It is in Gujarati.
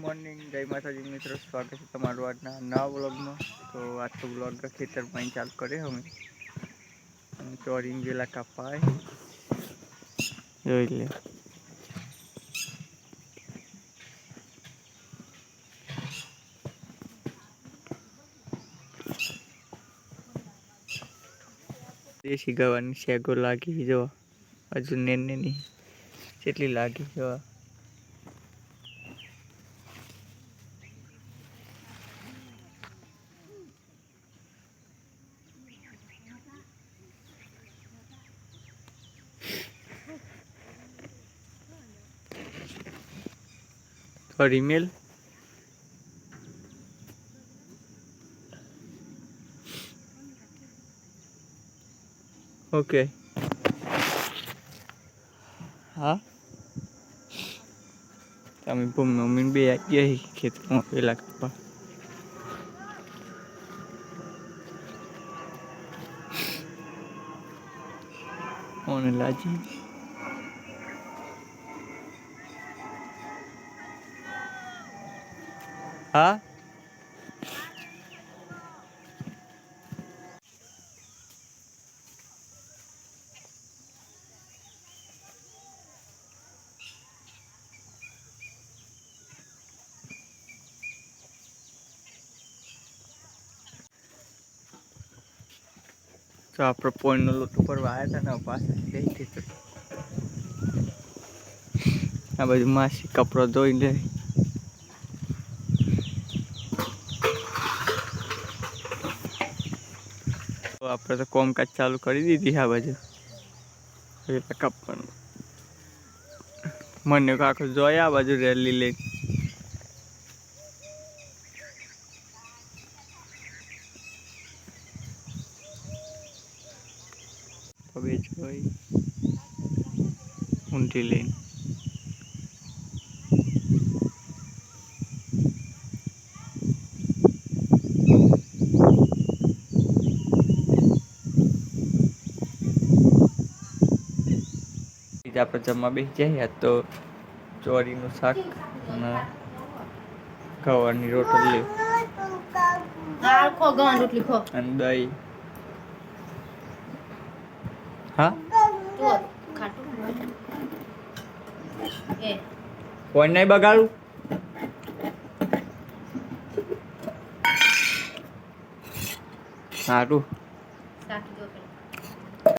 મોર્નિંગ, જય માતાજી મિત્રો, સ્વાગત છે તમારું આજના નવા બ્લોગમાં તો આજ તો બ્લોગ ખેતરમાં ચાલુ કર્યો અમે. ચોરીને ગયેલા કપાય. જોઈ લે. દેશી ગવાની શેગો લાગી જો. હજુ નેની જેટલી લાગી જો. થોડી મેલ ઓકે હા? તમે ભૂમિ મમ્મીને બે ગયા ખેતરમાં પેલા કપા. ઓને લાજી હા તો આપણે પોઈન્ટનો લોટ ઉપર વાયા હતા ને પાસે લઈ તો આ બધું માસી કપડો ધોઈ લે આપણે તો કોમકાજ ચાલુ કરી દીધી આ બાજુ. એટલે કાપવાનું. મને કાકો જોયા આ બાજુ રેલી હવે જોઈ ઊંધી લઈને. બીજા આપણે જમવા બેસી જાય તો ચોરીનું શાક અને ખવાની રોટલી. અને દહીં. હા? કોઈ નહીં બગાડું? સારું.